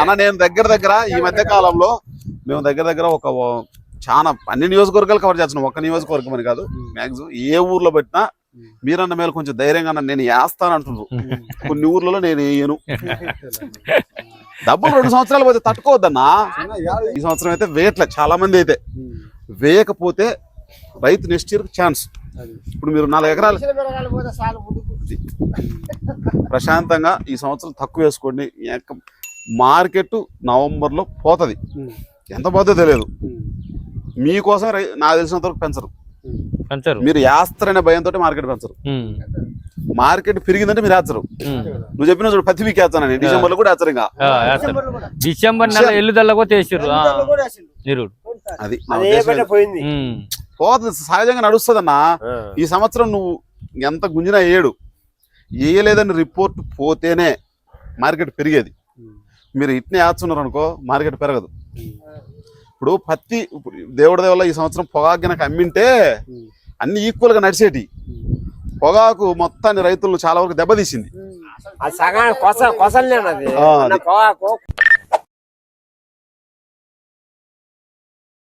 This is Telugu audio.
అన్న నేను దగ్గర దగ్గర ఈ మధ్య కాలంలో మేము దగ్గర దగ్గర ఒక చాలా అన్ని నియోజకవర్గాలు కవర్ చేస్తున్నాం. ఒక్క నియోజకవర్గం అని కాదు మ్యాక్సిమం ఏ ఊర్లో పెట్టినా మీరన్న మేలు కొంచెం ధైర్యంగా అన్న నేను వేస్తాను అంటున్నారు. కొన్ని ఊర్లలో నేను వేయను. డబ్బులు రెండు సంవత్సరాలు పోతే తట్టుకోవద్దన్నా. ఈ సంవత్సరం అయితే వేయట్లే చాలా మంది అయితే వేయకపోతే రైతు నెక్స్ట్ ఇయర్ ఛాన్స్ ఇప్పుడు మీరు నాలుగు ఎకరాలు ప్రశాంతంగా ఈ సంవత్సరం తక్కువ వేసుకోండి. మార్కెట్ నవంబర్లో పోతుంది ఎంత పోతే తెలియదు. మీకోసం నాకు తెలిసినంత వరకు పెంచరు పెంచరు. మీరు వేస్తారనే భయంతో మార్కెట్ పెంచరు. మార్కెట్ పెరిగిందంటే మీరు వేస్తారు. నువ్వు చెప్పిన చూడు పత్తి వీక్ వేస్తానని డిసెంబర్లో కూడా వేస్తారు ఇంకా. డిసెంబర్ నెల ఎల్లు దల్లగో తెచ్చిర్రు ఆ, నిరుడు. అది పోతుంది సహజంగా నడుస్తుందన్నా. ఈ సంవత్సరం నువ్వు ఎంత గుంజినా ఏడు. వేయలేదని రిపోర్ట్ పోతేనే మార్కెట్ పెరిగేది. మీరు ఇట్నే వేస్తున్నారు అనుకో మార్కెట్ పెరగదు. ఇప్పుడు పత్తి ఇప్పుడు దేవుడి వల్ల ఈ సంవత్సరం పొగాకు గనక అమ్మింటే అన్ని ఈక్వల్గా నడిచేటి. పొగాకు మొత్తాన్ని రైతులు చాలా వరకు దెబ్బతీసింది.